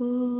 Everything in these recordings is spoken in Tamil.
Ooh.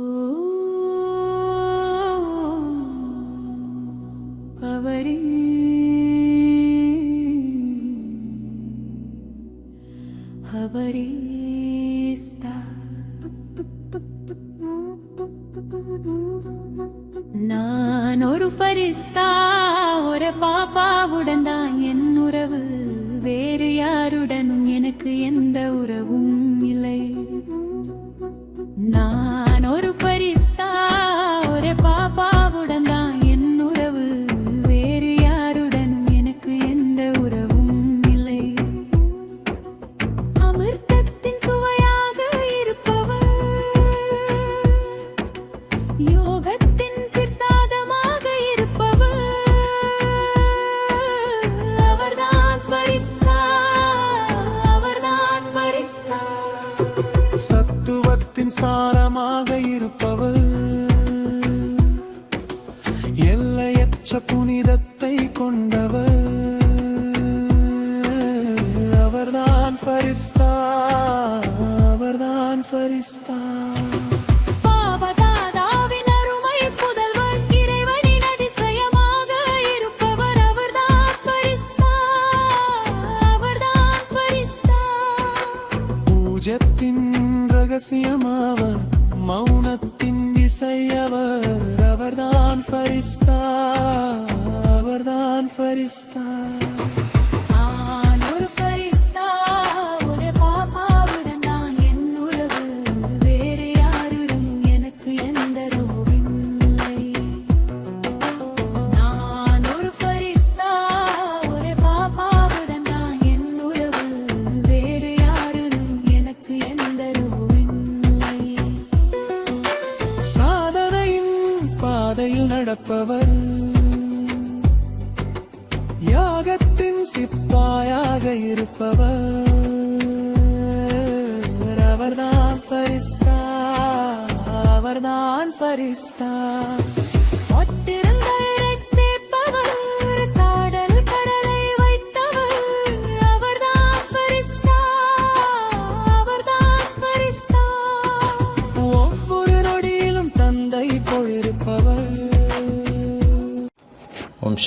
とさっと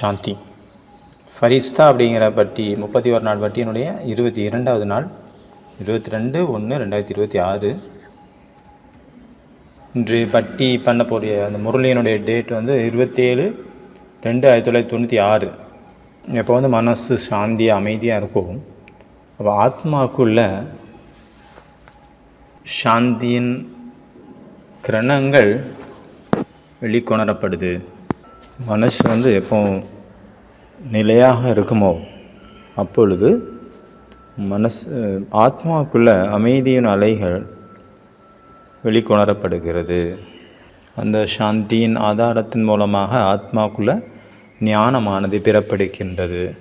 சாந்தி. ஃபரிஸ்தா அப்படிங்கிற பட்டி முப்பத்தி ஒரு நாள் பட்டியினுடைய இருபத்தி இரண்டாவது நாள் இருபத்தி ரெண்டு ஒன்று ரெண்டாயிரத்தி இருபத்தி ஆறு. இன்று பட்டி பண்ண அந்த முரளியினுடைய டேட் வந்து இருபத்தேழு ரெண்டு ஆயிரத்தி தொள்ளாயிரத்தி தொண்ணூற்றி ஆறு. எப்போ வந்து மனசு சாந்தியாக அமைதியாக இருக்கும் அப்போ ஆத்மாக்குள்ள சாந்தியின் கிரணங்கள் வெளிக்கொணரப்படுது. மனசு வந்து எப்போ நிலையாக இருக்குமோ அப்பொழுது மனசு ஆத்மாவுக்குள்ள அமைதியின் அலைகள் வெளிக்கொணரப்படுகிறது. அந்த சாந்தியின் ஆதாரத்தின் மூலமாக ஆத்மாக்குள்ள ஞானமானது பிறப்படுகின்றது.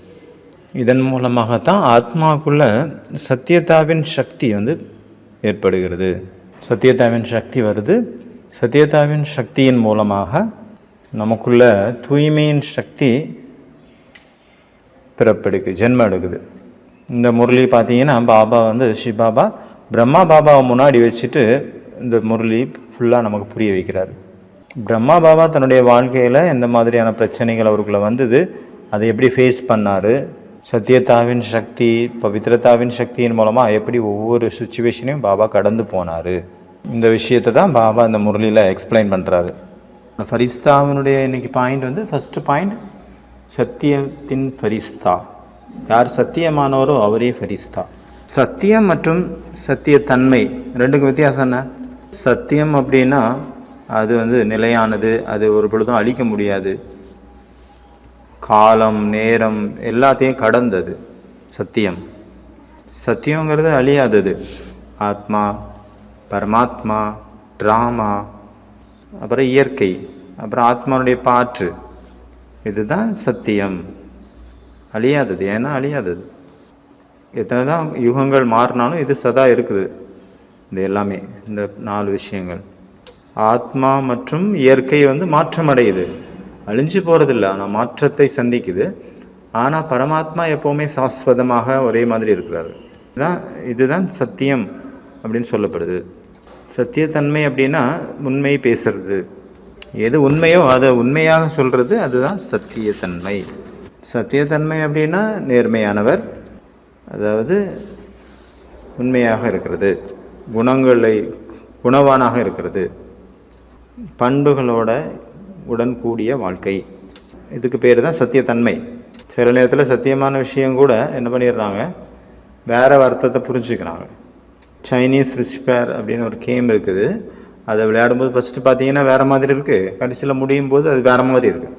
இதன் மூலமாகத்தான் ஆத்மாக்குள்ள சத்தியதாவின் சக்தி வந்து ஏற்படுகிறது. சத்தியதாவின் சக்தி வருது. சத்தியதாவின் சக்தியின் மூலமாக நமக்குள்ள தூய்மையின் சக்தி பிறப்பெடுக்கு ஜென்மம் எடுக்குது. இந்த முரளி பார்த்தீங்கன்னா பாபா வந்து சிவபாபா பிரம்மா பாபாவை முன்னாடி வச்சுட்டு இந்த முரளி ஃபுல்லாக நமக்கு புரிய வைக்கிறார். பிரம்மா பாபா தன்னுடைய வாழ்க்கையில் எந்த மாதிரியான பிரச்சனைகள் அவருக்குள்ள வந்தது அதை எப்படி ஃபேஸ் பண்ணார் சத்தியத்தாவின் சக்தி பவித்ரதாவின் சக்தியின் மூலமாக எப்படி ஒவ்வொரு சுச்சுவேஷனையும் பாபா கடந்து போனார். இந்த விஷயத்தை தான் பாபா இந்த முரளியில் எக்ஸ்பிளைன் பண்ணுறாரு ஃபரிஸ்தாவினுடைய இன்னைக்கு பாயிண்ட் வந்து ஃபஸ்ட்டு பாயிண்ட் சத்தியத்தின் ஃபரிஸ்தா. யார் சத்தியமானவரோ அவரே ஃபரிஸ்தா. சத்தியம் மற்றும் சத்தியத்தன்மை ரெண்டுக்கும் வித்தியாசம் என்ன? சத்தியம் அப்படின்னா அது வந்து நிலையானது அது ஒரு பொழுதும் அழிக்க முடியாது. காலம் நேரம் எல்லாத்தையும் கடந்தது சத்தியம். சத்தியங்கிறது அழியாதது. ஆத்மா பரமாத்மா ட்ராமா அப்புறம் இயற்கை அப்புறம் ஆத்மாவுடைய பாற்று. இதுதான் சத்தியம். அழியாதது. ஏன்னா அழியாதது. எத்தனை தான் யுகங்கள் மாறினாலும் இது சதா இருக்குது. இது எல்லாமே இந்த நாலு விஷயங்கள். ஆத்மா மற்றும் இயற்கை வந்து மாற்றம் அடையுது அழிஞ்சு போகிறதில்ல ஆனால் மாற்றத்தை சந்திக்குது. ஆனால் பரமாத்மா எப்போவுமே சாஸ்வதமாக ஒரே மாதிரி இருக்கிறாரு. இதுதான் இதுதான் சத்தியம் அப்படின்னு சொல்லப்படுது. சத்தியத்தன்மை அப்படின்னா உண்மை பேசுறது. எது உண்மையோ அதை உண்மையாக சொல்கிறது அதுதான் சத்தியத்தன்மை. சத்தியத்தன்மை அப்படின்னா நேர்மையானவர் அதாவது உண்மையாக இருக்கிறது. குணங்களை குணவானாக இருக்கிறது. பண்புகளோட உடன் கூடிய வாழ்க்கை. இதுக்கு பேர் தான் சத்தியத்தன்மை. சில நேரத்தில் சத்தியமான விஷயம் கூட என்ன பண்ணிடுறாங்க? வேறு அர்த்தத்தை புரிஞ்சுக்கிறாங்க. சைனீஸ் ரிஸ்பேர் அப்படின்னு ஒரு கேம் இருக்குது. அதை விளையாடும்போது ஃபஸ்ட்டு பார்த்தீங்கன்னா வேறு மாதிரி இருக்குது கடைசியில் முடியும் போது அது வேறு மாதிரி இருக்குது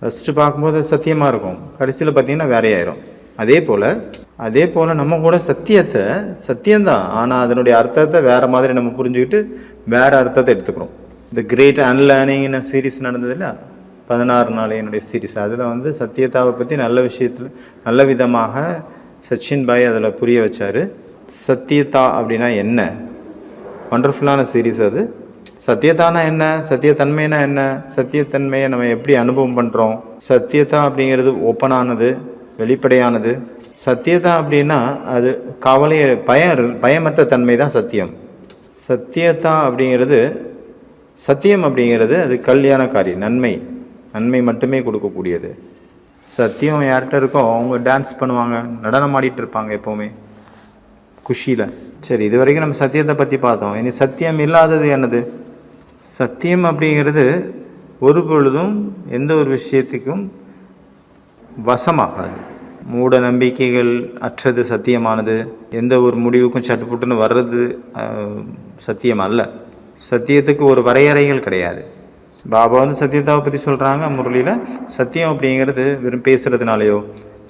ஃபஸ்ட்டு பார்க்கும்போது அது சத்தியமாக இருக்கும். கடைசியில் பார்த்தீங்கன்னா வேறையாயிரும். அதே போல் அதே போல் நம்ம கூட சத்தியத்தை சத்தியம்தான். ஆனால் அதனுடைய அர்த்தத்தை வேறு மாதிரி நம்ம புரிஞ்சுக்கிட்டு வேறு அர்த்தத்தை எடுத்துக்கிறோம். இந்த கிரேட் அன்லேர்னிங்னு சீரீஸ் நடந்ததில்ல பதினாறு நாள் என்னுடைய சீரீஸ் அதில் வந்து சத்தியத்தாவை பற்றி நல்ல விஷயத்தில் நல்ல விதமாக சச்சின் பாய் அதில் புரிய வச்சார். சத்தியதா அப்படின்னா என்ன? வண்டர்ஃபுல்லான சீரீஸ் அது. சத்தியதானா என்ன? சத்தியத்தன்மைனா என்ன? சத்தியத்தன்மையை நம்ம எப்படி அனுபவம் பண்ணுறோம் சத்தியதா அப்படிங்கிறது ஓப்பனானது வெளிப்படையானது. சத்தியதா அப்படின்னா அது கவலை பயம் பயமற்ற தன்மை தான் சத்தியம். சத்தியதா அப்படிங்கிறது சத்தியம் அப்படிங்கிறது அது கல்யாண காரியம் நன்மை. நன்மை மட்டுமே கொடுக்கக்கூடியது. சத்தியம் யார்கிட்ட இருக்கோ அவங்க டான்ஸ் பண்ணுவாங்க நடனம் ஆடிட்டு இருப்பாங்க எப்போவுமே. குஷியில் சரி இது வரைக்கும் நம்ம சத்தியத்தை பற்றி பார்த்தோம். இனி சத்தியம் இல்லாதது என்னது? சத்தியம் அப்படிங்கிறது ஒரு பொழுதும் எந்த ஒரு விஷயத்துக்கும் வசமாகாது. மூட நம்பிக்கைகள் அற்றது சத்தியமானது. எந்த ஒரு முடிவுக்கும் சட்டுப்புட்டுன்னு வர்றது சத்தியம் அல்ல. சத்தியத்துக்கு ஒரு வரையறைகள் கிடையாது. பாபா வந்து சத்தியத்தாவை பற்றி சொல்கிறாங்க முரளியில். சத்தியம் அப்படிங்கிறது வெறும் பேசுகிறதுனாலையோ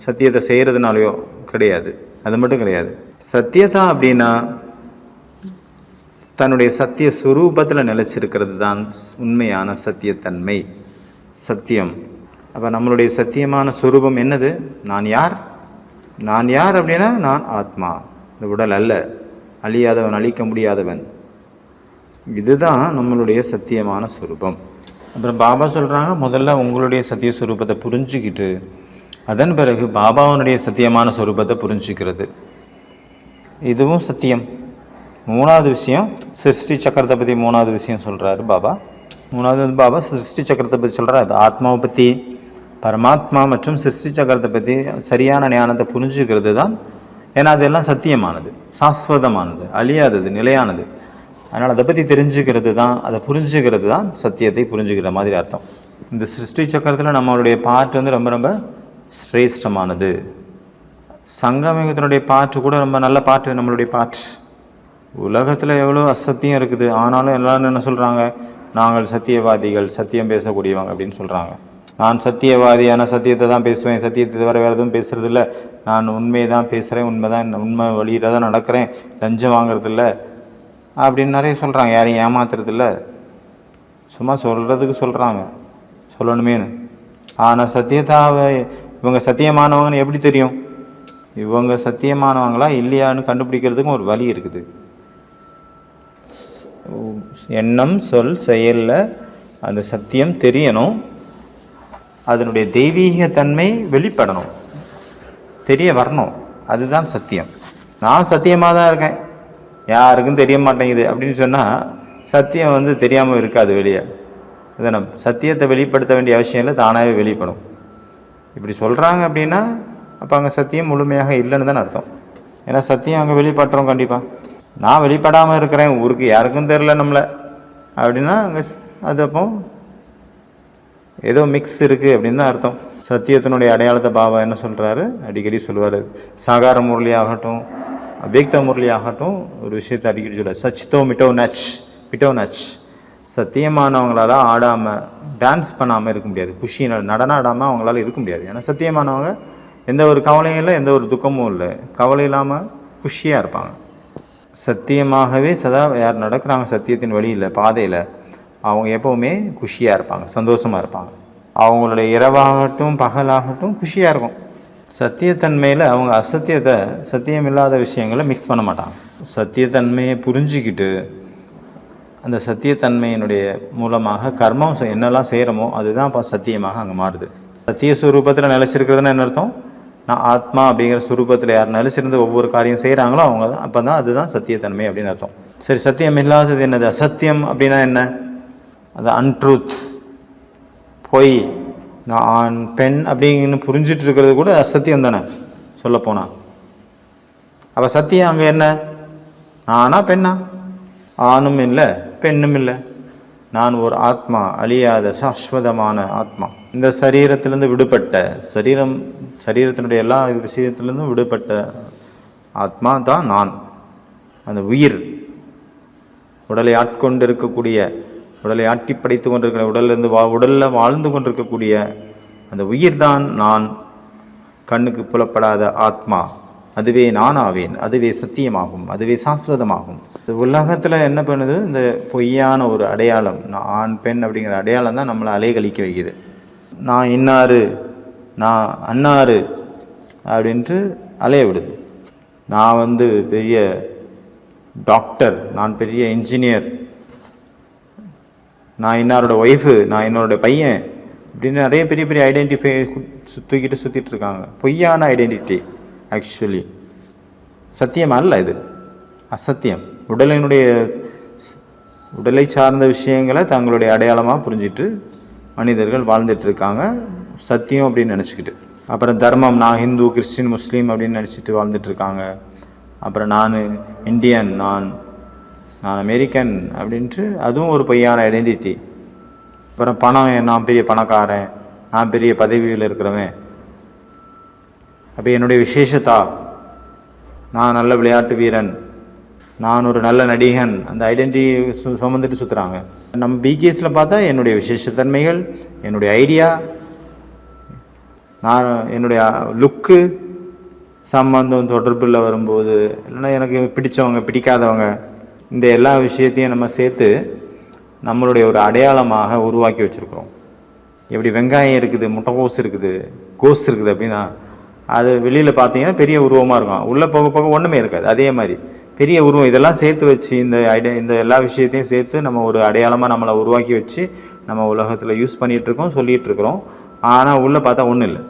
சத்தியத்தை செய்கிறதுனாலையோ கிடையாது. அது மட்டும் கிடையாது. சத்தியதா அப்படின்னா தன்னுடைய சத்திய சுரூபத்தில் நிலைச்சிருக்கிறது தான் உண்மையான சத்தியத்தன்மை. சத்தியம். அப்போ நம்மளுடைய சத்தியமான சுரூபம் என்னது? நான் யார்? நான் யார் அப்படின்னா நான் ஆத்மா. இந்த உடல் அல்ல. அழியாதவன் அழிக்க முடியாதவன். இதுதான் நம்மளுடைய சத்தியமான சுரூபம். அப்புறம் பாபா சொல்கிறாங்க முதல்ல உங்களுடைய சத்திய சுரூபத்தை புரிஞ்சுக்கிட்டு அதன் பிறகு பாபாவனுடைய சத்தியமான சுரூபத்தை புரிஞ்சுக்கிறது. இதுவும் சத்தியம். மூணாவது விஷயம் சிருஷ்டி சக்கரத்தை பற்றி மூணாவது விஷயம் சொல்கிறாரு பாபா. மூணாவது வந்து பாபா சிருஷ்டி சக்கரத்தை பற்றி சொல்கிறாரு ஆத்மாவை பற்றி பரமாத்மா மற்றும் சிருஷ்டி சக்கரத்தை பற்றி சரியான ஞானத்தை புரிஞ்சுக்கிறது தான். ஏன்னா அதெல்லாம் சத்தியமானது சாஸ்வதமானது அழியாதது நிலையானது. அதனால் அதை பற்றி தெரிஞ்சுக்கிறது தான் அதை புரிஞ்சுக்கிறது தான் சத்தியத்தை புரிஞ்சுக்கிற மாதிரி அர்த்தம். இந்த சிருஷ்டி சக்கரத்தில் நம்மளுடைய பாட்டு வந்து ரொம்ப ரொம்ப சிரேஷ்டமானது. சங்கமிகத்தினுடைய பாட்டு கூட ரொம்ப நல்ல பாட்டு நம்மளுடைய பாட்டு. உலகத்தில் எவ்வளோ அசத்தியம் இருக்குது. ஆனாலும் எல்லாரும் என்ன சொல்கிறாங்க நாங்கள் சத்தியவாதிகள் சத்தியம் பேசக்கூடியவங்க அப்படின்னு சொல்கிறாங்க நான் சத்தியவாதி ஆனால் சத்தியத்தை தான் பேசுவேன். சத்தியத்தை தவிர வேறு எதுவும் பேசுகிறது இல்லை நான் உண்மையை தான் பேசுகிறேன் உண்மை தான் உண்மை வழியில் தான் நடக்கிறேன். லஞ்சம் வாங்குறதில்ல. அப்படின்னு நிறைய சொல்கிறாங்க யாரையும் ஏமாத்துறதில்ல. சும்மா சொல்கிறதுக்கு சொல்கிறாங்க சொல்லணுமேனு ஆனால் சத்தியதாவை இவங்க சத்தியமானவங்கன்னு எப்படி தெரியும்? இவங்க சத்தியமானவங்களா இல்லையான்னு கண்டுபிடிக்கிறதுக்கும் ஒரு வழி இருக்குது. எண்ணம் சொல் செயலில் அந்த சத்தியம் தெரியணும். அதனுடைய தெய்வீக தன்மை வெளிப்படணும். தெரிய வரணும். அதுதான் சத்தியம். நான் சத்தியமாக தான் இருக்கேன். யாருக்கும் தெரிய மாட்டேங்குது அப்படின்னு சொன்னால் சத்தியம் வந்து தெரியாமல் இருக்காது வெளியே. இதை நம்ம சத்தியத்தை வெளிப்படுத்த வேண்டிய அவசியம் இல்லை தானாகவே வெளிப்படும். இப்படி சொல்கிறாங்க அப்படின்னா அப்போ அங்கே சத்தியம் முழுமையாக இல்லைன்னு தான் அர்த்தம். ஏன்னா சத்தியம் அங்கே வெளிப்படுறோம் கண்டிப்பாக நான் வெளிப்படாமல் இருக்கிறேன் ஊருக்கு யாருக்கும் தெரில நம்மளை. அப்படின்னா அங்கே அது அப்போ ஏதோ மிக்ஸ் இருக்குது அப்படின்னு தான் அர்த்தம். சத்தியத்தினுடைய அடையாளத்தை பாபா என்ன சொல்கிறாரு அடிக்கடி சொல்லுவார். சாகார முரளி ஆகட்டும் அபேக்த முரளி ஆகட்டும் ஒரு விஷயத்தை அடிக்கடி சொல்லுவார் சச்சித்தோ மிட்டோ நச் மிட்டோ நச். சத்தியமானவங்களால் ஆடாமல் டான்ஸ் பண்ணாமல் இருக்க முடியாது. குஷியில் நடனம் ஆடாமல் அவங்களால இருக்க முடியாது. ஏன்னா சத்தியமானவங்க எந்த ஒரு கவலையும் இல்லை எந்த ஒரு துக்கமும் இல்லை. கவலை இல்லாமல் குஷியாக இருப்பாங்க. சத்தியமாகவே சதா யார் நடக்கிறாங்க சத்தியத்தின் வழியில் பாதையில் அவங்க எப்போவுமே குஷியாக இருப்பாங்க சந்தோஷமாக இருப்பாங்க. அவங்களுடைய இரவாகட்டும் பகலாகட்டும் குஷியாக இருக்கும். சத்தியத்தன்மையில் அவங்க அசத்தியத்தை சத்தியம் இல்லாத விஷயங்களை மிக்ஸ் பண்ண மாட்டாங்க. சத்தியத்தன்மையை புரிஞ்சிக்கிட்டு அந்த சத்தியத்தன்மையினுடைய மூலமாக கர்மம் என்னெல்லாம் செய்கிறோமோ அதுதான் இப்போ சத்தியமாக அங்கே மாறுது. சத்திய சுரூபத்தில் நிலைச்சிருக்கிறதுன்னு என்ன அர்த்தம்? நான் ஆத்மா அப்படிங்கிற சுரூபத்தில் யாருனாலும் சிறந்து ஒவ்வொரு காரியம் செய்கிறாங்களோ அவங்க தான். அப்போ தான் அதுதான் சத்தியத்தன்மை அப்படின்னு அர்த்தம். சரி சத்தியம் இல்லாதது என்னது? அசத்தியம் அப்படின்னா என்ன? அது அன்ட்ரூத் பொய். நான் ஆண் பெண் அப்படிங்கன்னு புரிஞ்சிட்டு இருக்கிறது கூட அசத்தியம் தானே சொல்லப்போனால் அப்போ சத்தியம் அங்கே என்ன? ஆனா பெண்ணா? ஆணும் இல்லை பெண்ணும் இல்லை. நான் ஒரு ஆத்மா அழியாத சாஸ்வதமான ஆத்மா. இந்த சரீரத்திலிருந்து விடுபட்ட சரீரம் சரீரத்தினுடைய எல்லா விஷயத்திலிருந்தும் விடுபட்ட ஆத்மா தான் நான். அந்த உயிர். உடலை ஆட்கொண்டு இருக்கக்கூடிய உடலை ஆட்டி படைத்து கொண்டிருக்கிற உடலிருந்து வா உடலில் வாழ்ந்து கொண்டிருக்கக்கூடிய அந்த உயிர்தான் நான். கண்ணுக்கு புலப்படாத ஆத்மா. அதுவே நான் ஆவேன். அதுவே சத்தியமாகும். அதுவே சாஸ்வதமாகும். இந்த உலகத்தில் என்ன பண்ணுது? இந்த பொய்யான ஒரு அடையாளம். நான் ஆண் பெண் அப்படிங்கிற அடையாளம் தான் நம்மளை அலைகழிக்க வைக்குது. நான் இன்னாரு? நான் அன்னாரு அப்படின்ட்டு அலைய விடுது. நான் வந்து பெரிய டாக்டர் நான் பெரிய இன்ஜினியர் நான் இன்னாரோட ஒய்ஃபு நான் என்னோட பையன் இப்படின்னு நிறைய பெரிய பெரிய ஐடென்டிஃபை தூக்கிட்டு சுற்றிட்டு இருக்காங்க. பொய்யான ஐடென்டிட்டி ஆக்சுவலி சத்தியம் அல்ல இது. அசத்தியம். உடலினுடைய உடலை சார்ந்த விஷயங்களை தங்களுடைய அடையாளமாக புரிஞ்சிட்டு மனிதர்கள் வாழ்ந்துட்டுருக்காங்க. சத்தியம் அப்படின்னு நினச்சிக்கிட்டு. அப்புறம் தர்மம் நான் ஹிந்து கிறிஸ்டின் முஸ்லீம் அப்படின்னு நினச்சிட்டு வாழ்ந்துட்டுருக்காங்க. அப்புறம் நான் இந்தியன் நான் நான் அமெரிக்கன் அப்படின்ட்டு அதுவும் ஒரு பொய்யான ஐடென்டிட்டி. அப்புறம் பணம் நான் பெரிய பணக்காரன் நான் பெரிய பதவியில் இருக்கிறவன். அப்போ என்னுடைய விசேஷத்தா? நான் நல்ல விளையாட்டு வீரன். நான் ஒரு நல்ல நடிகன். அந்த ஐடென்டி சு சுமந்துட்டு சுற்றுறாங்க நம்ம பிகேஸில் பார்த்தா என்னுடைய விசேஷத்தன்மைகள் என்னுடைய ஐடியா நான் என்னுடைய லுக்கு சம்பந்தம் தொடர்பில் வரும்போது இல்லைன்னா எனக்கு பிடித்தவங்க பிடிக்காதவங்க இந்த எல்லா விஷயத்தையும் நம்ம சேர்த்து நம்மளுடைய ஒரு அடையாளமாக உருவாக்கி வச்சுருக்கிறோம். எப்படி வெங்காயம் இருக்குது முட்டைகோஸ் இருக்குது கோஸ் இருக்குது அப்படின்னா அது வெளியில் பார்த்தீங்கன்னா பெரிய உருவமாக இருக்கும். உள்ளே போக போக ஒன்றுமே இருக்காது. அதே மாதிரி பெரிய உருவம் இதெல்லாம் சேர்த்து வச்சு இந்த ஐடியா இந்த எல்லா விஷயத்தையும் சேர்த்து நம்ம ஒரு அடையாளமாக நம்மளை உருவாக்கி வச்சு நம்ம உலகத்தில் யூஸ் பண்ணிகிட்ருக்கோம் சொல்லிகிட்ருக்குறோம் ஆனால் உள்ளே பார்த்தா ஒன்றும் இல்லை.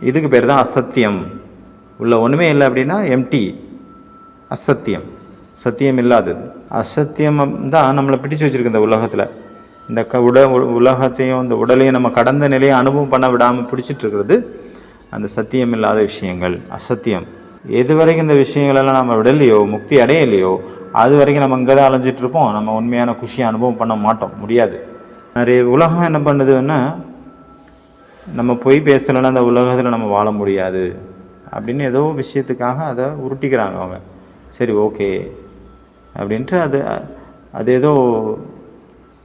இதுக்கு பேர் தான் அசத்தியம். உள்ள ஒன்றுமே இல்லை அப்படின்னா எம்டி அசத்தியம். சத்தியம் இல்லாதது. அசத்தியம் தான் நம்மளை பிடிச்சு வச்சுருக்கு இந்த உலகத்தில். இந்த க உட உ- உலகத்தையும் இந்த உடலையும் நம்ம கடந்த நிலையை அனுபவம் பண்ண விடாமல் பிடிச்சிட்டு இருக்கிறது அந்த சத்தியம் இல்லாத விஷயங்கள். அசத்தியம். எது வரைக்கும் இந்த விஷயங்களெல்லாம் நம்ம விடலையோ முக்தி அடையலையோ அது வரைக்கும் நம்ம இங்கே தான் அலைஞ்சிட்டு இருப்போம் நம்ம உண்மையான குஷியை அனுபவம் பண்ண மாட்டோம். முடியாது. நிறைய உலகம் என்ன பண்ணுதுன்னா நம்ம பொய் பேசலைன்னா அந்த உலகத்தில் நம்ம வாழ முடியாது. அப்படின்னு ஏதோ விஷயத்துக்காக அதை உருட்டிக்கிறாங்க அவங்க. சரி ஓகே. அப்படின்ட்டு அது அது ஏதோ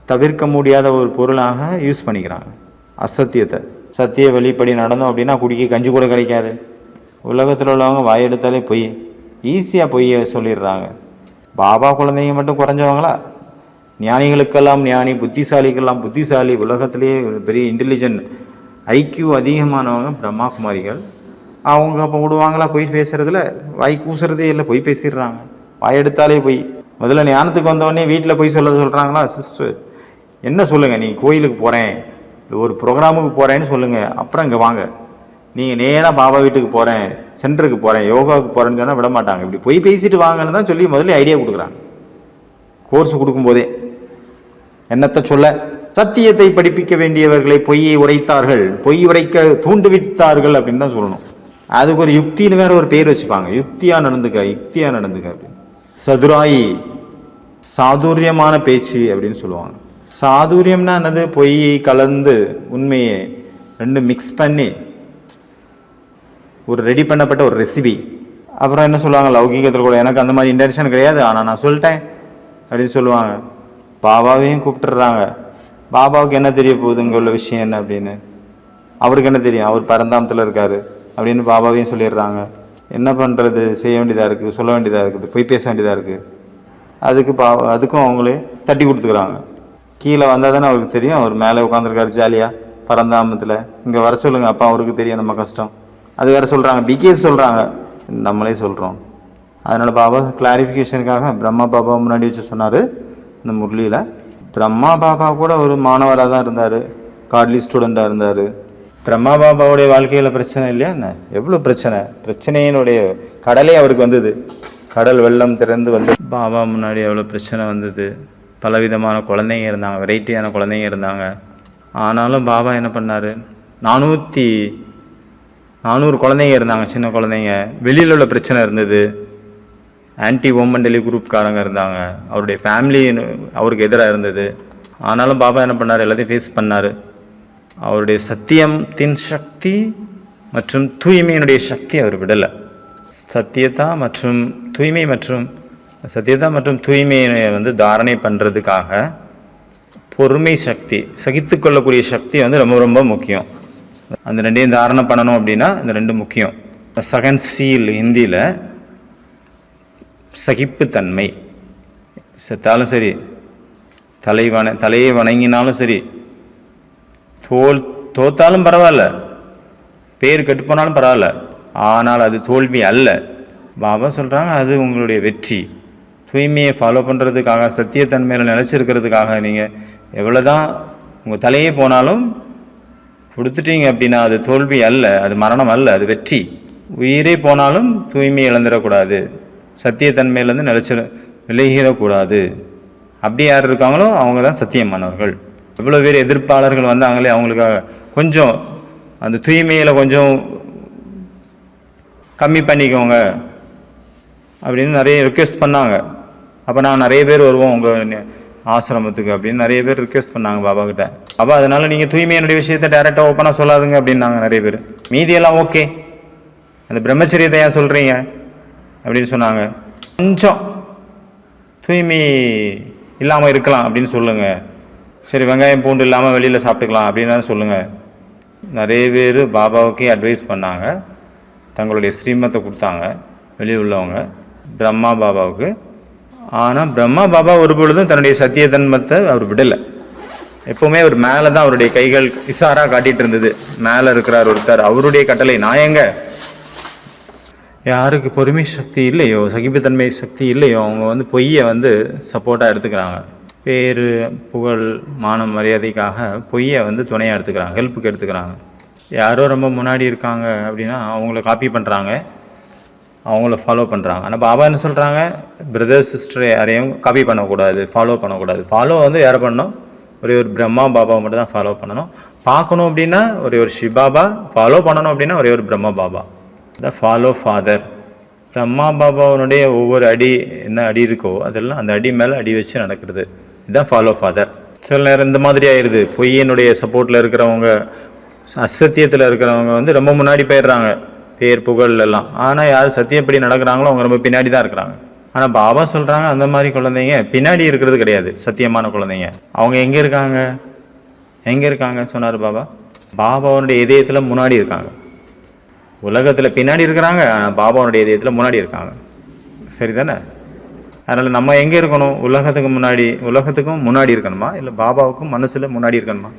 தவிர்க்க முடியாத ஒரு பொருளாக யூஸ் பண்ணிக்கிறாங்க. அசத்தியத்தை. சத்திய வழிப்படி நடந்தோம் அப்படின்னா குடிக்க கஞ்சி கூட கிடைக்காது. உலகத்தில் உள்ளவங்க வாயெடுத்தாலே பொய். ஈஸியாக பொய் சொல்லிடுறாங்க. பாபா குழந்தைங்க மட்டும் குறைஞ்சவங்களா? ஞானிகளுக்கெல்லாம் ஞானி புத்திசாலிக்கெல்லாம் புத்திசாலி உலகத்திலேயே ஒரு பெரிய இன்டெலிஜென்ட் ஐக்யூ அதிகமானவங்க பிரம்மா குமாரிகள் அவங்க அப்போ விடுவாங்களா பொய் பேசுகிறதுல வாய் கூசுறதே இல்லை பொய் பேசிடுறாங்க. வாய் எடுத்தாலே பொய். முதல்ல ஞானத்துக்கு வந்தவொடனே வீட்டில் போய் சொல்ல சொல்கிறாங்களா சிஸ்டர் என்ன சொல்லுங்கள் நீ கோயிலுக்கு போகிறேன் ஒரு ப்ரோக்ராமுக்கு போகிறேன்னு சொல்லுங்கள் அப்புறம் இங்கே வாங்க. நீங்கள் நேராக பாபா வீட்டுக்கு போகிறேன் சென்டருக்கு போகிறேன் யோகாவுக்கு போகிறேன்னு சொன்னால் விட மாட்டாங்க. இப்படி பொய் பேசிட்டு வாங்கன்னு தான் சொல்லி முதல்ல ஐடியா கொடுக்குறாங்க. கோர்ஸ் கொடுக்கும்போதே. என்னத்தை சொல்ல? சத்தியத்தை படிப்பிக்க வேண்டியவர்களை பொய்யை உரைத்தார்கள் பொய் உரைக்க தூண்டுவித்தார்கள் அப்படின்னு தான் சொல்லணும். அதுக்கு ஒரு யுக்தின்னு வேற ஒரு பேர் வச்சுப்பாங்க. யுக்தியாக நடந்துக்க யுக்தியாக நடந்துக்க அப்படின்னு. சதுராயி சாதுரியமான பேச்சு அப்படின்னு சொல்லுவாங்க. சாதுரியம்னா என்னது? பொய்யை கலந்து உண்மையை ரெண்டு மிக்ஸ் பண்ணி ஒரு ரெடி பண்ணப்பட்ட ஒரு ரெசிபி அப்புறம் என்ன சொல்லுவாங்க லௌகீகத்தில் கூட எனக்கு அந்த மாதிரி இன்டென்ஷன் கிடையாது. ஆனால் நான் சொல்லிட்டேன். அப்படின்னு சொல்லுவாங்க. பாபாவையும் கூப்பிட்டுறாங்க பாபாவுக்கு என்ன தெரிய போகுது இங்கே உள்ள விஷயம் என்ன அப்படின்னு? அவருக்கு என்ன தெரியும்? அவர் பரந்தாமத்தில் இருக்காரு. அப்படின்னு பாபாவையும் சொல்லிடுறாங்க. என்ன பண்ணுறது செய்ய வேண்டியதாக இருக்குது சொல்ல வேண்டியதாக இருக்குது போய் பேச வேண்டியதாக இருக்குது. அதுக்கு பா அதுக்கும் அவங்களே தட்டி கொடுத்துக்கிறாங்க. கீழே வந்தால் தானே அவருக்கு தெரியும். அவர் மேலே உட்காந்துருக்காரு ஜாலியாக பரந்தாமத்தில். இங்கே வர சொல்லுங்கள் அப்பா அவருக்கு தெரியும் நம்ம கஷ்டம். அது வேறு சொல்கிறாங்க பிகேஸ் சொல்கிறாங்க நம்மளே சொல்கிறோம் அதனால் பாபா கிளாரிஃபிகேஷனுக்காக பிரம்மா பாபா முன்னாடி வச்சு சொன்னார் இந்த முரளியில். பிரம்மா பாபா கூட ஒரு மாணவராக தான் இருந்தார். காட்லி ஸ்டூடெண்ட்டாக இருந்தார். பிரம்மா பாபாவுடைய வாழ்க்கையில் பிரச்சனை இல்லையா என்ன? எவ்வளோ பிரச்சனை? பிரச்சனையினுடைய கடலே அவருக்கு வந்தது. கடல் வெள்ளம் திறந்து வந்து பாபா முன்னாடி எவ்வளோ பிரச்சனை வந்தது. பலவிதமான குழந்தைங்க இருந்தாங்க. வெரைட்டியான குழந்தைங்க இருந்தாங்க. ஆனாலும் பாபா என்ன பண்ணார்? நானூற்றி நானூறு குழந்தைங்க இருந்தாங்க சின்ன குழந்தைங்க. வெளியில் உள்ள பிரச்சனை இருந்தது. ஆன்டி ஓமண்டலி குரூப்காரங்க இருந்தாங்க. அவருடைய ஃபேமிலி அவருக்கு எதிராக இருந்தது. ஆனாலும் பாபா என்ன பண்ணார்? எல்லாத்தையும் ஃபேஸ் பண்ணார். அவருடைய சத்தியத்தின் சக்தி மற்றும் தூய்மையினுடைய சக்தி அவர் விடலை. சத்தியதா மற்றும் தூய்மை மற்றும் சத்தியதா மற்றும் தூய்மையை வந்து தாரணை பண்ணுறதுக்காக பொறுமை சக்தி சகித்துக்கொள்ளக்கூடிய சக்தி வந்து ரொம்ப ரொம்ப முக்கியம். அந்த ரெண்டையும் தாரணம் பண்ணணும் அப்படின்னா இந்த ரெண்டு முக்கியம். செகண்ட் சீல் ஹிந்தியில் சகிப்புத்தன்மை. செத்தாலும் சரி தலை வண தலையை வணங்கினாலும் சரி தோல் தோத்தாலும் பரவாயில்ல. பேர் கெட்டு போனாலும் பரவாயில்ல. ஆனால் அது தோல்வி அல்ல. பாபா சொல்கிறாங்க அது உங்களுடைய வெற்றி. தூய்மையை ஃபாலோ பண்ணுறதுக்காக சத்தியத்தன்மையில் நிலச்சிருக்கிறதுக்காக நீங்கள் எவ்வளோ தான் உங்கள் தலையே போனாலும் கொடுத்துட்டீங்க அப்படின்னா அது தோல்வி அல்ல அது மரணம் அல்ல அது வெற்றி. உயிரே போனாலும் தூய்மை இழந்துடக்கூடாது. சத்தியத்தன்மையிலேருந்து நிலச்சிட விலகிடக்கூடாது. அப்படி யார் இருக்காங்களோ அவங்க தான் சத்தியமானவர்கள். எவ்வளோ பேர் எதிர்ப்பாளர்கள் வந்தாங்களே அவங்களுக்காக கொஞ்சம் அந்த தூய்மையில் கொஞ்சம் கம்மி பண்ணிக்கோங்க அப்படின்னு நிறைய ரிக்வெஸ்ட் பண்ணாங்க. அப்போ நான் நிறைய பேர் வருவோம் உங்கள் ஆசிரமத்துக்கு அப்படின்னு நிறைய பேர் ரிக்வெஸ்ட் பண்ணாங்க பாபா கிட்ட. பாபா அதனால நீங்கள் தூய்மையினுடைய விஷயத்தை டேரெக்டாக ஓப்பனாக சொல்லாதுங்க அப்படின்னாங்க நிறைய பேர். மீதியெல்லாம் ஓகே அந்த பிரம்மச்சரியத்தை ஏன் சொல்கிறீங்க அப்படின்னு சொன்னாங்க. கொஞ்சம் தூய்மை இல்லாமல் இருக்கலாம் அப்படின்னு சொல்லுங்கள் சரி வெங்காயம் பூண்டு இல்லாமல் வெளியில் சாப்பிட்டுக்கலாம் அப்படின்னு சொல்லுங்கள் நிறைய பேர் பாபாவுக்கே அட்வைஸ் பண்ணாங்க. தங்களுடைய ஸ்ரீமத்தை கொடுத்தாங்க. வெளியே உள்ளவங்க. பிரம்மா பாபாவுக்கு ஆனால் பிரம்மா பாபா ஒரு பொழுதும் தன்னுடைய சத்தியதன்மத்தை அவர் விடலை. எப்போவுமே அவர் மேலே தான் அவருடைய கைகள் இசாரா காட்டிட்டு இருந்தது. மேலே இருக்கிறார் ஒருத்தர். அவருடைய கட்டளை நான் எங்க? யாருக்கு பொறுமை சக்தி இல்லையோ சகிப்புத்தன்மை சக்தி இல்லையோ அவங்க வந்து பொய்யை வந்து சப்போர்ட்டாக எடுத்துக்கிறாங்க. பேர் புகழ் மானம் மரியாதைக்காக பொய்யை வந்து துணையாக எடுத்துக்கிறாங்க. ஹெல்ப்புக்கு எடுத்துக்கிறாங்க. யாரோ ரொம்ப முன்னாடி இருக்காங்க அப்படின்னா அவங்கள காப்பி பண்ணுறாங்க அவங்கள ஃபாலோ பண்ணுறாங்க ஆனால் பாபா என்ன சொல்கிறாங்க பிரதர் சிஸ்டர் யாரையும் காப்பி பண்ணக்கூடாது ஃபாலோ பண்ணக்கூடாது. ஃபாலோ வந்து யாரை பண்ணணும்? ஒரே ஒரு பிரம்மா பாபாவை மட்டும் தான் ஃபாலோ பண்ணணும். பார்க்கணும் அப்படின்னா ஒரே ஒரு ஷிபாபா ஃபாலோ பண்ணணும் அப்படின்னா ஒரே ஒரு Brahma Baba. The follow father Brahma பாபாவனுடைய ஒவ்வொரு அடி என்ன அடி இருக்கோ அதெல்லாம் அந்த அடி மேலே அடி வச்சு நடக்கிறது. இதுதான் ஃபாலோ ஃபாதர் சில நேரம் இந்த மாதிரி ஆயிடுது பொய்யனுடைய சப்போர்ட்டில் இருக்கிறவங்க அசத்தியத்தில் இருக்கிறவங்க வந்து ரொம்ப முன்னாடி போயிடுறாங்க. பேர் புகழ் எல்லாம். ஆனால் யார் சத்தியப்படி நடக்கிறாங்களோ அவங்க ரொம்ப பின்னாடி தான் இருக்கிறாங்க. ஆனால் பாபா சொல்கிறாங்க அந்த மாதிரி குழந்தைங்க பின்னாடி இருக்கிறது கிடையாது சத்தியமான குழந்தைங்க. அவங்க எங்கே இருக்காங்க? எங்கே இருக்காங்க? சொன்னார் பாபா. பாபாவனுடைய இதயத்தில் முன்னாடி இருக்காங்க. உலகத்தில் பின்னாடி இருக்கிறாங்க ஆனால் பாபாவனுடைய இதயத்தில் முன்னாடி இருக்காங்க. சரிதானே? அதனால் நம்ம எங்கே இருக்கணும்? உலகத்துக்கு முன்னாடி உலகத்துக்கும் முன்னாடி இருக்கணுமா? இல்லை பாபாவுக்கும் மனசில் முன்னாடி இருக்கணுமா?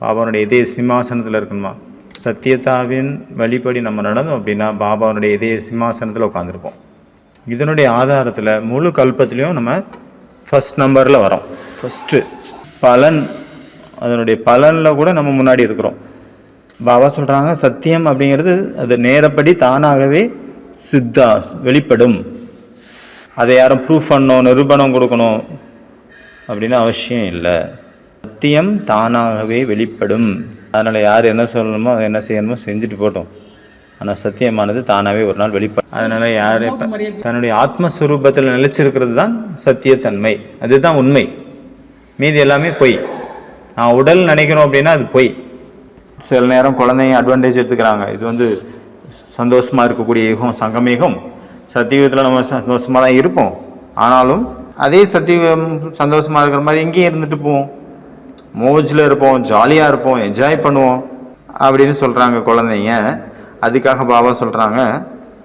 பாபாவனுடைய இதய சிம்மாசனத்தில் இருக்கணுமா? சத்தியதாவின் வழிபடி நம்ம நடந்தோம் அப்படின்னா பாபாவுடைய இதய சிம்மாசனத்தில் உட்காந்துருப்போம் இதனுடைய ஆதாரத்தில் முழு கல்பத்திலையும் நம்ம ஃபஸ்ட் நம்பரில் வரோம். ஃபஸ்ட்டு பலன் அதனுடைய பலனில் கூட நம்ம முன்னாடி இருக்கிறோம். பாபா சொல்கிறாங்க சத்தியம் அப்படிங்கிறது அது நேரப்படி தானாகவே சித்தா வெளிப்படும். அதை யாரும் ப்ரூஃப் பண்ணணும் நிரூபணம் கொடுக்கணும் அப்படின்னு அவசியம் இல்லை. சத்தியம் தானாகவே வெளிப்படும். அதனால் யார் என்ன சொல்லணுமோ என்ன செய்யணுமோ செஞ்சுட்டு போட்டோம். ஆனால் சத்தியமானது தானாகவே ஒரு நாள் வெளிப்படும் அதனால் யார் தன்னுடைய ஆத்மஸ்வரூபத்தில் நிலைச்சிருக்கிறது தான் சத்தியத்தன்மை. அதுதான் உண்மை. மீதி எல்லாமே பொய். நான் உடல் நினைக்கிறோம் அப்படின்னா அது பொய். சில நேரம் குழந்தைங்க அட்வான்டேஜ் எடுத்துக்கிறாங்க. இது வந்து சந்தோஷமாக இருக்கக்கூடிய யுகம் சங்கம் யுகம். சத்தியுகத்தில் நம்ம சந்தோஷமாக தான் இருப்போம். ஆனாலும் அதே சத்தியுகம் சந்தோஷமாக இருக்கிற மாதிரி இங்கேயும் இருந்துட்டு போவோம். மோஜில் இருப்போம் ஜாலியாக இருப்போம் என்ஜாய் பண்ணுவோம் அப்படின்னு சொல்கிறாங்க குழந்தைங்க. அதுக்காக பாபா சொல்கிறாங்க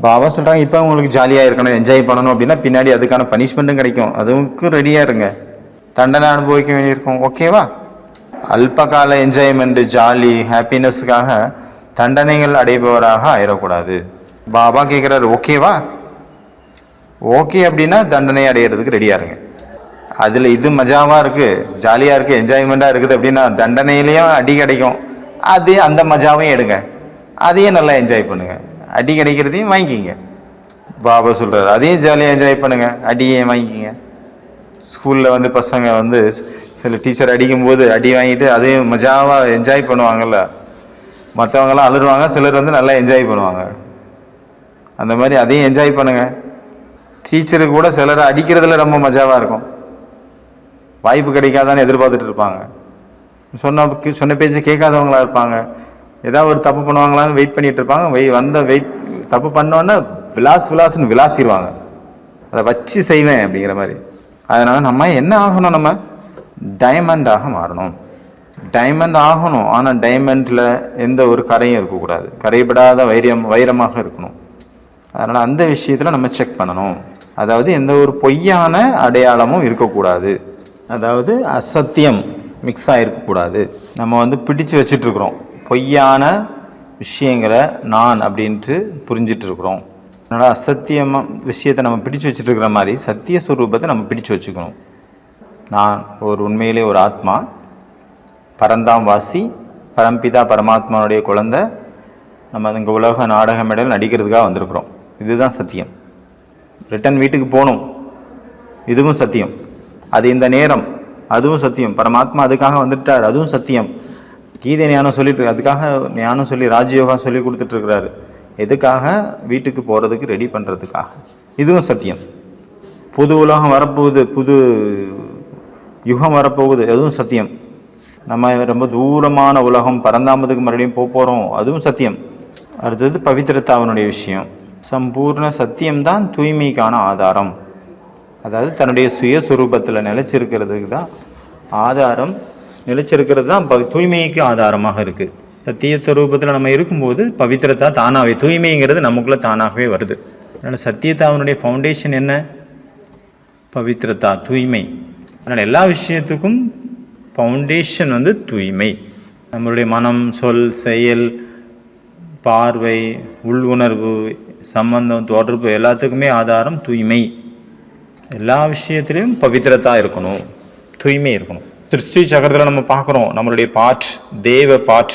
பாபா சொல்கிறாங்க இப்போ உங்களுக்கு ஜாலியாக இருக்கணும் என்ஜாய் பண்ணணும் அப்படின்னா பின்னாடி அதுக்கான பனிஷ்மெண்ட்டும் கிடைக்கும். அதுக்கும் ரெடியாக இருங்க. தண்டனை அனுபவிக்க வேண்டியிருக்கும். ஓகேவா அல்பகால என்ஜாய்மெண்ட்டு ஜாலி ஹாப்பினஸ்க்காக தண்டனைகள் அடைபவராக ஆயிடக்கூடாது. பாபா கேட்குறாரு ஓகேவா ஓகே அப்படின்னா தண்டனை அடையிறதுக்கு ரெடியாக இருங்க. அதில் இது மஜாவாக இருக்குது ஜாலியாக இருக்குது என்ஜாய்மெண்ட்டாக இருக்குது அப்படின்னா தண்டனையிலையும் அடி கிடைக்கும். அது அந்த மஜாவையும் எடுங்க. அதையும் நல்லா என்ஜாய் பண்ணுங்கள் அடி கிடைக்கிறதையும் வாங்கிக்கிங்க. பாபா சொல்கிறார் அதையும் ஜாலியாக என்ஜாய் பண்ணுங்கள் அடியே வாங்கிக்கிங்க. ஸ்கூலில் வந்து பசங்க வந்து சில டீச்சர் அடிக்கும்போது அடி வாங்கிட்டு அதையும் மஜாவாக என்ஜாய் பண்ணுவாங்கள்ல மற்றவங்கெல்லாம் அழுடுவாங்க சிலர் வந்து நல்லா என்ஜாய் பண்ணுவாங்க. அந்த மாதிரி அதையும் என்ஜாய் பண்ணுங்கள் டீச்சருக்கு கூட சிலரை அடிக்கிறதுல ரொம்ப மஜாவாக இருக்கும். வாய்ப்பு கிடைக்காதான்னு எதிர்பார்த்துட்டு இருப்பாங்க. சொன்ன சொன்ன பேச்சு கேட்காதவங்களா இருப்பாங்க. ஏதாவது ஒரு தப்பு பண்ணுவாங்களான்னு வெயிட் பண்ணிட்டு இருப்பாங்க. வெய் வந்த வெயிட் தப்பு பண்ணோன்னே விலாஸ் விலாஸ்னு விலாசிடுவாங்க அதை வச்சு செய்வேன் அப்படிங்கிற மாதிரி. அதனால நம்ம என்ன ஆகணும் நம்ம? டைமண்டாக மாறணும். டைமண்ட் ஆகணும். ஆனால் டைமண்டில் எந்த ஒரு கரையும் இருக்கக்கூடாது. கரைபடாத வைரம் வைரமாக இருக்கணும். அதனால் அந்த விஷயத்தில் நம்ம செக் பண்ணணும். அதாவது எந்த ஒரு பொய்யான அடையாளமும் இருக்கக்கூடாது. அதாவது அசத்தியம் மிக்ஸ் ஆகிருக்கக்கூடாது நம்ம வந்து பிடிச்சு வச்சிட்ருக்குறோம். பொய்யான விஷயங்களை நான் அப்படின்ட்டு புரிஞ்சிட்ருக்குறோம். அதனால் அசத்தியமாக விஷயத்தை நம்ம பிடிச்சு வச்சுட்டு இருக்கிற மாதிரி சத்திய ஸ்வரூபத்தை நம்ம பிடிச்சு வச்சுக்கணும். நான் ஒரு உண்மையிலே ஒரு ஆத்மா பரந்தாம் வாசி பரம்பிதா பரமாத்மாவுடைய குழந்த. நம்ம இங்கே உலக நாடக மேடையில் நடிக்கிறதுக்காக வந்திருக்கிறோம். இதுதான் சத்தியம். ரிட்டன் வீட்டுக்கு போகணும். இதுவும் சத்தியம். அது இந்த நேரம். அதுவும் சத்தியம். பரமாத்மா அதுக்காக வந்துட்டார். அதுவும் சத்தியம். கீதை ஞானம் சொல்லிட்டு அதுக்காக ஞானம் சொல்லி ராஜயோகா சொல்லி கொடுத்துட்டு இருக்கிறாரு எதுக்காக? வீட்டுக்கு போகிறதுக்கு ரெடி பண்ணுறதுக்காக இதுவும் சத்தியம். புது உலகம் வரப்போகுது. புது யுகம் வரப்போகுது. அதுவும் சத்தியம். நம்ம ரொம்ப தூரமான உலகம் பரந்தாமதுக்கு மறுபடியும் போக போகிறோம் அதுவும் சத்தியம். அடுத்தது பவித்திரத்தாவனுடைய விஷயம். சம்பூர்ண சத்தியம்தான் தூய்மைக்கான ஆதாரம். அதாவது தன்னுடைய சுயஸ்வரூபத்தில் நிலைச்சிருக்கிறதுக்கு தான் ஆதாரம். நிலைச்சிருக்கிறது தான் பவி- தூய்மைக்கு ஆதாரமாக இருக்குது சத்திய ஸ்வரூபத்தில் நம்ம இருக்கும்போது பவித்திரத்தா தானாகவே தூய்மைங்கிறது நமக்குள்ளே தானாகவே வருது. அதனால் சத்தியத்தாவனுடைய ஃபவுண்டேஷன் என்ன? பவித்திரதா தூய்மை. அதனால் எல்லா விஷயத்துக்கும் ஃபவுண்டேஷன் வந்து தூய்மை. நம்மளுடைய மனம் சொல் செயல் பார்வை உள் உணர்வு சம்பந்தம் தொடர்பு எல்லாத்துக்குமே ஆதாரம் தூய்மை. எல்லா விஷயத்திலையும் பவித்திரத்தா இருக்கணும். தூய்மை இருக்கணும். சிருஷ்டி சக்கரத்தில் நம்ம பார்க்குறோம். நம்மளுடைய பாட் தேவ பாட்.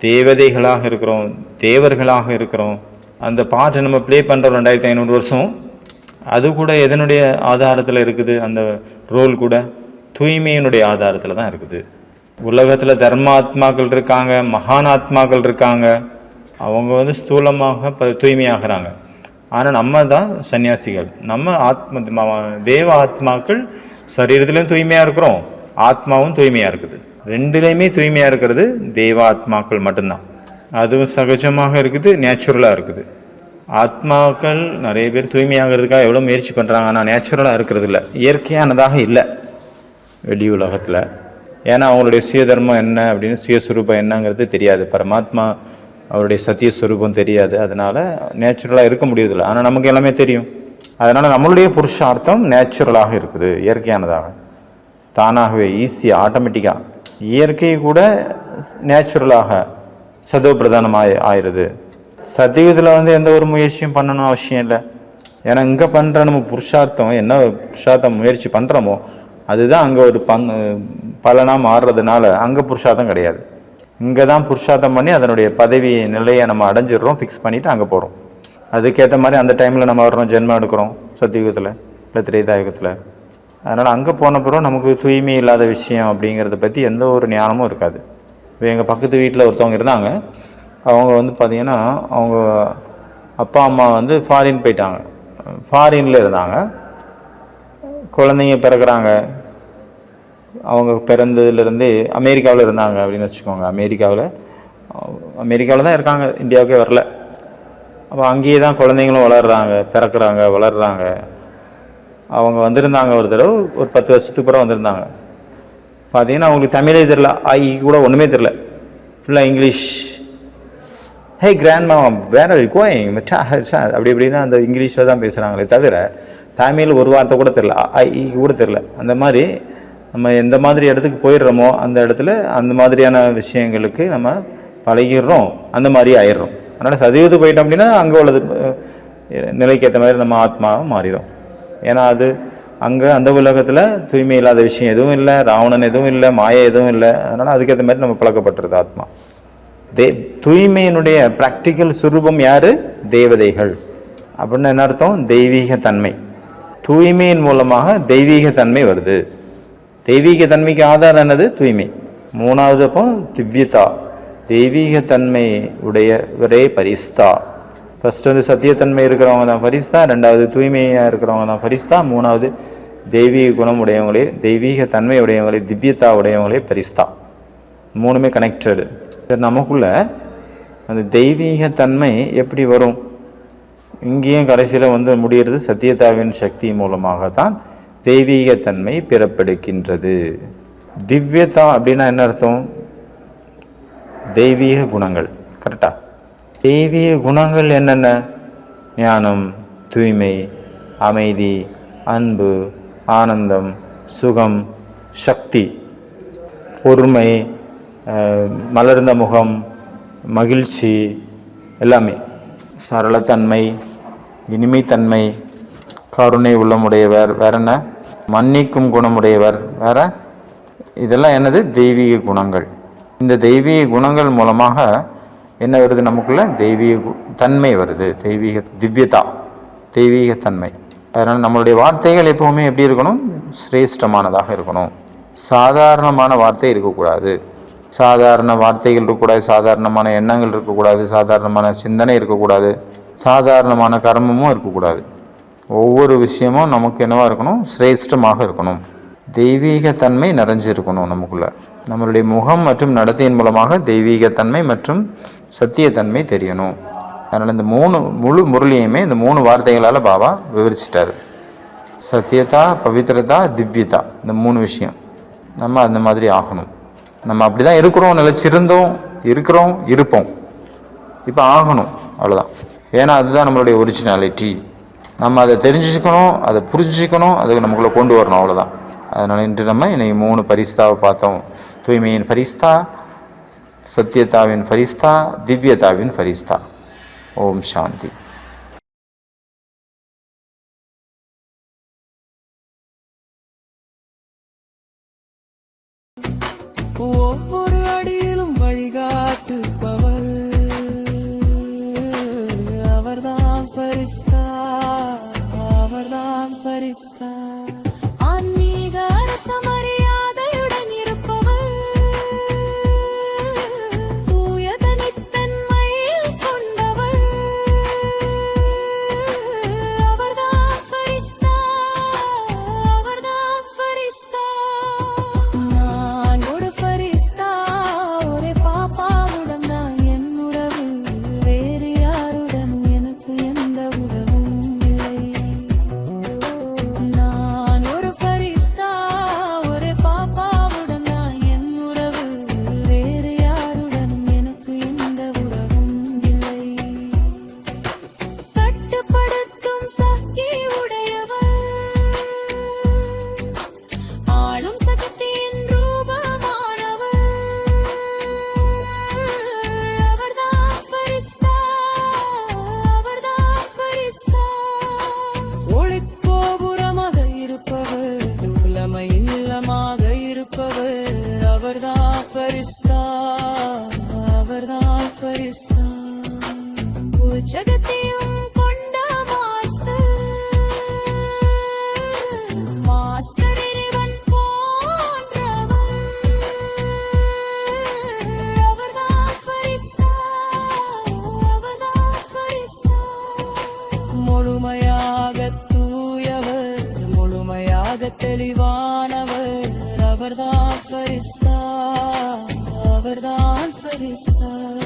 தேவதைகளாக இருக்கிறோம். தேவர்களாக இருக்கிறோம். அந்த பாட்டை நம்ம ப்ளே பண்ணுறோம் ரெண்டாயிரத்தி ஐநூறு வருஷம். அது கூட எதனுடைய ஆதாரத்தில் இருக்குது? அந்த ரோல் கூட தூய்மையினுடைய ஆதாரத்தில் தான் இருக்குது. உலகத்தில் தர்மாத்மாக்கள் இருக்காங்க மகான் ஆத்மாக்கள் இருக்காங்க. அவங்க வந்து ஸ்தூலமாக ப தூய்மையாகிறாங்க. ஆனால் நம்ம தான் சன்னியாசிகள். நம்ம ஆத்ம தேவ ஆத்மாக்கள் சரீரத்திலையும் தூய்மையாக இருக்கிறோம். ஆத்மாவும் தூய்மையாக இருக்குது. ரெண்டுலேயுமே தூய்மையாக இருக்கிறது தேவ ஆத்மாக்கள் மட்டும்தான். அதுவும் சகஜமாக இருக்குது நேச்சுரலாக இருக்குது. ஆத்மாக்கள் நிறைய பேர் தூய்மையாகிறதுக்காக எவ்வளோ முயற்சி பண்ணுறாங்க ஆனால் நேச்சுரலாக இருக்கிறது இல்லை இயற்கையானதாக இல்லை. வெளி உலகத்தில். ஏன்னா அவங்களுடைய சுயதர்மம் என்ன அப்படின்னு சுயஸ்வரூபம் என்னங்கிறது தெரியாது. பரமாத்மா அவருடைய சத்திய ஸ்வரூபம் தெரியாது. அதனால நேச்சுரலாக இருக்க முடியறதில்ல. ஆனால் நமக்கு எல்லாமே தெரியும். அதனால நம்மளுடைய புருஷார்த்தம் நேச்சுரலாக இருக்குது. இயற்கையானதாக. தானாகவே ஈஸியாக ஆட்டோமேட்டிக்காக இயற்கை கூட நேச்சுரலாக சதோ பிரதானமாய் ஆயிடுது. சத்தியத்தில் வந்து எந்த ஒரு முயற்சியும் பண்ணணும் அவசியம் இல்லை. ஏன்னா இங்கே பண்ணுற நம்ம புருஷார்த்தம் என்ன புருஷார்த்தம் முயற்சி பண்ணுறோமோ அதுதான் அங்கே ஒரு பங் பலனாக மாறுறதுனால அங்கே புருஷார்த்தம் கிடையாது. இங்கே தான் புருஷார்த்தம் பண்ணி அதனுடைய பதவி நிலையை நம்ம அடைஞ்சிடுறோம் ஃபிக்ஸ் பண்ணிவிட்டு அங்கே போகிறோம் அதுக்கேற்ற மாதிரி அந்த டைமில் நம்ம வர்றோம் ஜென்மம் எடுக்கிறோம் சத்தியுகத்தில் இல்லை திரைதாயுகத்தில். அதனால் அங்கே போன பிறகு நமக்கு தூய்மை இல்லாத விஷயம் அப்படிங்கிறத பற்றி எந்த ஒரு ஞானமும் இருக்காது. இப்போ எங்கள் பக்கத்து வீட்டில் ஒருத்தவங்க இருந்தாங்க. அவங்க வந்து பார்த்திங்கன்னா அவங்க அப்பா அம்மா வந்து ஃபாரின் போயிட்டாங்க. ஃபாரினில் இருந்தாங்க. குழந்தைங்க பிறக்கிறாங்க. அவங்க பிறந்ததுலேருந்தே அமெரிக்காவில் இருந்தாங்க அப்படின்னு வச்சுக்கோங்க. அமெரிக்காவில் அமெரிக்காவில் தான் இருக்காங்க. இந்தியாவுக்கே வரல. அப்போ அங்கேயே தான் குழந்தைங்களும் வளர்கிறாங்க பிறக்கிறாங்க வளர்கிறாங்க அவங்க வந்திருந்தாங்க ஒரு தடவை ஒரு பத்து வருஷத்துக்கு பிறகு வந்திருந்தாங்க. பார்த்தீங்கன்னா அவங்களுக்கு தமிழே தெரில ஐ கூட ஒன்றுமே தெரில ஃபுல்லாக இங்கிலீஷ் ஹே கிராண்ட் மேம் வேற கோயிங் அப்படி இப்படின்னா அந்த இங்கிலீஷில் தான் பேசுகிறாங்களே தவிர தமிழ் ஒரு வார்த்தை கூட தெரில ஐ கூட தெரில அந்த மாதிரி நம்ம எந்த மாதிரி இடத்துக்கு போயிடுறோமோ அந்த இடத்துல அந்த மாதிரியான விஷயங்களுக்கு நம்ம பழகிடுறோம். அந்த மாதிரி ஆயிடுறோம். அதனால் சதவீதம் போயிட்டோம் அப்படின்னா அங்கே உள்ளது நிலைக்கு ஏற்ற மாதிரி நம்ம ஆத்மாவும் மாறிடும் ஏன்னா அது அங்கே அந்த உலகத்தில் தூய்மை இல்லாத விஷயம் எதுவும் இல்லை ராவணன் எதுவும் இல்லை மாய எதுவும் இல்லை. அதனால் அதுக்கேற்ற மாதிரி நம்ம பழக்கப்பட்டுருது ஆத்மா. தே தூய்மையினுடைய ப்ராக்டிக்கல் சுரூபம் யார்? தேவதைகள். அப்படின்னு என்ன அர்த்தம்? தெய்வீக தன்மை தூய்மையின் மூலமாக தெய்வீக தன்மை வருது. தெய்வீக தன்மைக்கு ஆதாரம் என்னது? தூய்மை. மூணாவது அப்போ திவ்யதா. தெய்வீக தன்மை உடையவரே பரிஸ்தா. ஃபர்ஸ்ட் வந்து சத்தியத்தன்மை இருக்கிறவங்க தான் பரிஸ்தா ரெண்டாவது தூய்மையாக இருக்கிறவங்க தான் பரிஸ்தா மூணாவது தெய்வீக குணம் உடையவங்களே தெய்வீக தன்மை உடையவங்களே திவ்யதா உடையவங்களே பரிஸ்தா. மூணுமே கனெக்டடு நமக்குள்ள அந்த தெய்வீக தன்மை எப்படி வரும்? இங்கேயும் கடைசியில் வந்து முடிகிறது சத்தியதாவின் சக்தி மூலமாக தான் தெய்வீகத்தன்மை பிறப்பெடுக்கின்றது திவ்யதா அப்படின்னா என்ன அர்த்தம்? தெய்வீக குணங்கள். கரெக்டா தெய்வீக குணங்கள் என்னென்ன? ஞானம் தூய்மை அமைதி அன்பு ஆனந்தம் சுகம் சக்தி பொறுமை மலர்ந்த முகம் மகிழ்ச்சி எல்லாமே. சரளத்தன்மை இனிமைத்தன்மை கருணை உள்ளமுடையவர் வேற என்ன? மன்னிக்கும் குணமுடையவர். வேற? இதெல்லாம் என்னது? தெய்வீக குணங்கள். இந்த தெய்வீக குணங்கள் மூலமாக என்ன வருது நமக்குள்ள? தெய்வீக கு- தன்மை வருது. தெய்வீக திவ்யதா. தெய்வீக தன்மை. அதனால் நம்மளுடைய வார்த்தைகள் எப்பவுமே எப்படி இருக்கணும்? சிரேஷ்டமானதாக இருக்கணும். சாதாரணமான வார்த்தை இருக்கக்கூடாது. சாதாரண வார்த்தைகள் இருக்கக்கூடாது. சாதாரணமான எண்ணங்கள் இருக்கக்கூடாது. சாதாரணமான சிந்தனை இருக்கக்கூடாது. சாதாரணமான கர்மமும் இருக்கக்கூடாது. ஒவ்வொரு விஷயமும் நமக்கு என்னவாக இருக்கணும்? சிரேஷ்டமாக இருக்கணும். தெய்வீகத்தன்மை நிறைஞ்சிருக்கணும் நமக்குள்ள. நம்மளுடைய முகம் மற்றும் நடத்தையின் மூலமாக தெய்வீகத்தன்மை மற்றும் சத்தியத்தன்மை தெரியணும். அதனால் இந்த மூணு முழு முரளியுமே இந்த மூணு வார்த்தைகளால் பாபா விவரிச்சிட்டாரு. சத்தியதா பவித்ரதா திவ்யதா இந்த மூணு விஷயம். நம்ம அந்த மாதிரி ஆகணும். நம்ம அப்படி தான் இருக்கிறோம் நிலச்சிருந்தோம் இருக்கிறோம் இருப்போம். இப்போ ஆகணும் அவ்வளோதான் ஏன்னா அதுதான் நம்மளுடைய ஒரிஜினாலிட்டி நம்ம அதை தெரிஞ்சுக்கணும் அதை புரிஞ்சுக்கணும் அதை நமக்குள்ளே கொண்டு வரணும் அவ்வளோதான் அதனால் இன்று நம்ம இன்னைக்கு மூணு பரிஸ்தாவை பார்த்தோம். தூய்மையின் பரிஸ்தா சத்தியதாவின் பரிஸ்தா திவ்யதாவின் பரிஸ்தா. ஓம் சாந்தி. ஒவ்வொரு அடியிலும் வழிகாட்டு அவர்தான் பரிஸ்தா அவர்தான் பரிஸ்தா